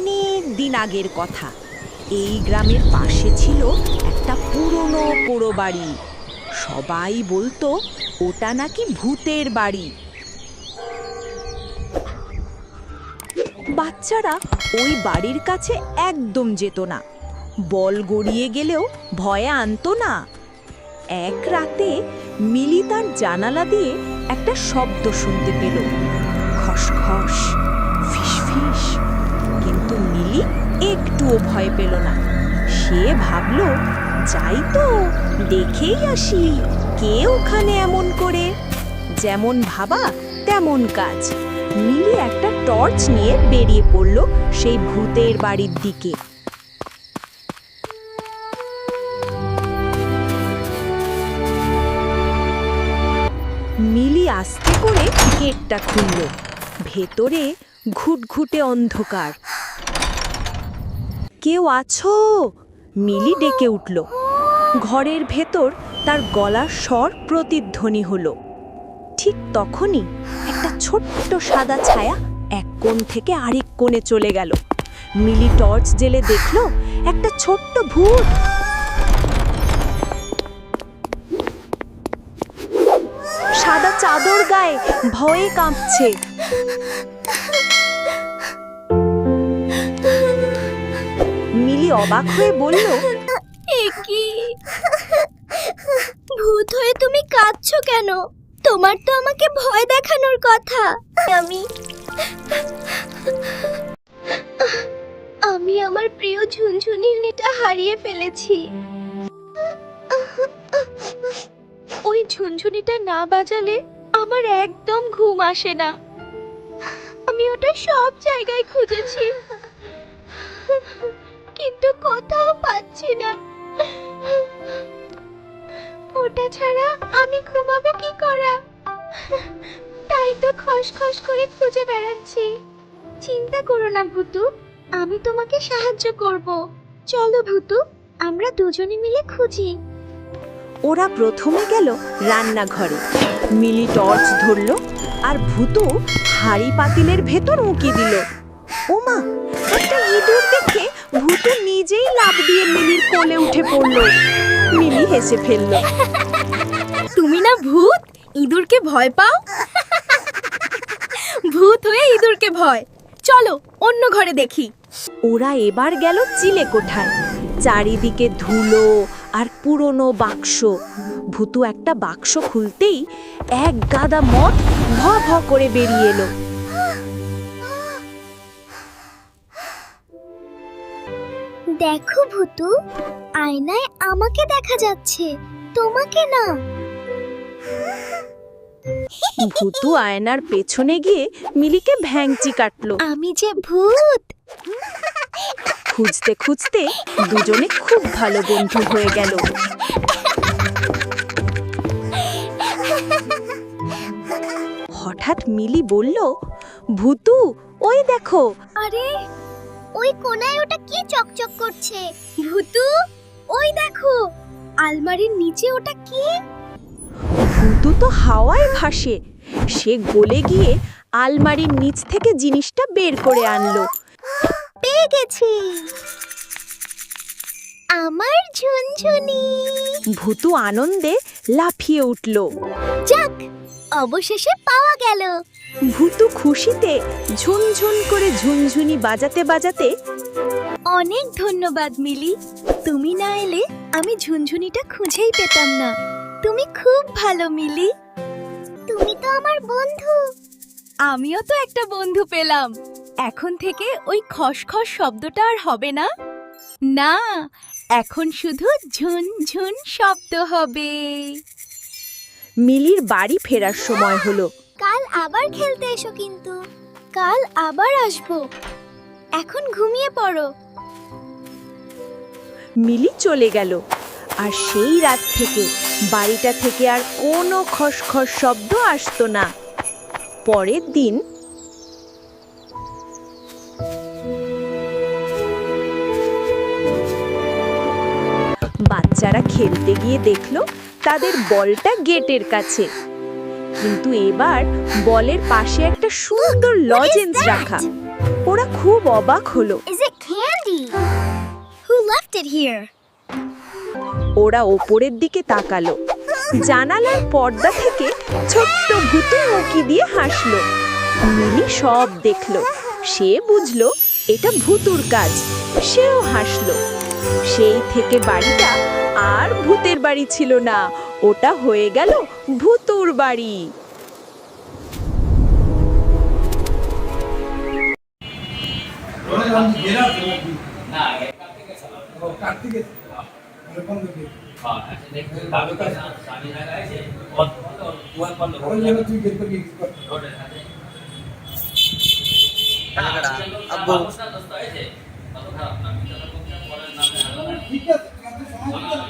অনেক দিন আগের কথা। এই গ্রামের পাশে ছিল একটা পুরনো পোড়ো বাড়ি। সবাই বলতো, ওটা নাকি ভূতের বাড়ি। বাচ্চারা ওই বাড়ির কাছে একদম যেত না। বল গড়িয়ে গেলেও ভয়ে আনতো না। এক রাতে মিলি তার জানালা দিয়ে একটা শব্দ শুনতে পেল। খসখস, ফিসফিস। কিন্তু মিলি একটুও ভয় পেল না। সে ভাবলো, যাই তো, দেখেই আসি, কে ওখানে এমন করে? যেমন ভাবা, তেমন কাজ। মিলি একটা টর্চ নিয়ে বেরিয়ে পড়ল সেই ভূতের বাড়ির দিকে। মিলি আস্তে করে গেটটা খুলল। ভেতরে ঘুটঘুটে অন্ধকার। কেউ আছো? মিলি ডেকে উঠল। ঘরের ভেতর তার গলার স্বর প্রতিধ্বনি হলো। ঠিক তখনই একটা ছোট্ট সাদা ছায়া এক কোণ থেকে আরেক কোণে চলে গেল। মিলি টর্চ জেলে দেখল একটা ছোট্ট ভূত। সাদা চাদর গায়ে ভয়ে কাঁপছে। অবাক হয়ে বলল কি? ভূত হয়ে তুমি কাঁদছো কেন? তোমার তো আমাকে ভয় দেখানোর কথা। আমি আমি আমার প্রিয় ঝুনঝুনির নেটা হারিয়ে ফেলেছি। ওই ঝুনঝুনিটা না বাজালে আমার একদম ঘুম আসে না। আমি ওটা সব জায়গায় খুঁজেছি। কিন্তু কোথাও পাচ্ছি না। ওটা ছাড়া আমি ঘুমাবো কি করা? তাই তো খসখস করে খুঁজে বেড়াচ্ছি। চিন্তা করো না ভুতু, আমি তোমাকে সাহায্য করব। চলো ভুতু, আমরা দুজনে মিলে খুঁজি। ওরা প্রথমে গেল রান্নাঘরে। মিলি টর্চ ধরলো আর ভূতু হাড়ি পাতিলের ভেতর উঁকি দিল। ওমা, একটা ইঁদুর দেখে ভূতু নিজেই লাফ দিয়ে মিলির কোলে উঠে পড়ল। মিলি হেসে ফেলল। তুমি না ভূত? ইঁদুরকে ভয় পাও? ভূত হয়ে ইঁদুরকে ভয়। চলো অন্য ঘরে দেখি। ওরা এবার গেল চিলে কোঠায়। চারিদিকে ধুলো আর পুরনো বাক্স। ভূতু একটা বাক্স খুলতেই এক গাদা মদ ভ ভ করে বেরিয়ে এলো। দেখো ভুতু আয়নায় আমাকে দেখা যাচ্ছে তোমাকে না। ভুতু আয়নার পেছনে গিয়ে মিলিকে ভ্যাংচি কাটলো। আমি যে ভূত। খুঁজতে খুঁজতে দুজনে খুব ভালো বন্ধু হয়ে গেল। হঠাৎ মিলি বলল ভুতু ওই দেখো। আরে ওই কোনায় ওটা কি চকচক করছে? ভূতু ওই দেখো আলমারির নিচে ওটা কি? ভূতু তো হাওয়ায় ভাসে। সে গলে গিয়ে আলমারির নিচ থেকে জিনিসটা বের করে আনলো। পেয়ে গেছি। আমার ঝুনঝুনি। ভূতু আনন্দে লাফিয়ে উঠল। যাক অবশেষে পাওয়া গেল। ভূতু খুশিতে ঝুনঝুন করে ঝুনঝুনি বাজাতে বাজাতে অনেক ধন্যবাদ মিলি। তুমি না এলে আমি ঝুনঝুনিটা খুঁজেই পেতাম না। তুমি খুব ভালো মিলি। তুমি তো আমার বন্ধু। আমিও তো একটা বন্ধু পেলাম। এখন থেকে ওই খসখস শব্দটা আর হবে না। না এখন শুধু ঝুন ঝুন শব্দ হবে। মিলির বাড়ি ফেরার সময় হলো। আবার খেলতে এসো কিন্তু। কাল আবার আসব। এখন ঘুমিয়ে পড়ো। মিলি চলে গেল। আর সেই রাত থেকে বাড়িটা থেকে আর কোনো খসখস শব্দ আসতো না। পরের দিন বাচ্চারা খেলতে গিয়ে দেখল তাদের বলটা গেটের কাছে। কিন্তু এবার বলের পাশে একটা সুন্দর লজেন্স রাখা। ওরা খুব অবাক হলো? ওরা ওপরের দিকে তাকালো। জানালার পর্দা থেকে ছোট্ট ভূতে উঁকি দিয়ে হাসলো। মিলি সব দেখল। সে বুঝলো এটা ভূতুর কাজ। সেও হাসলো। সেই থেকে বাড়িটা আর ভূতের বাড়ি ছিল না ওটা হয়ে গেল ভূতুর বাড়ি। ঠিক আছে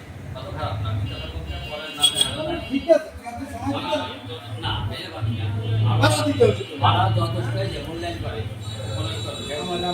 ঠিক আছে মানে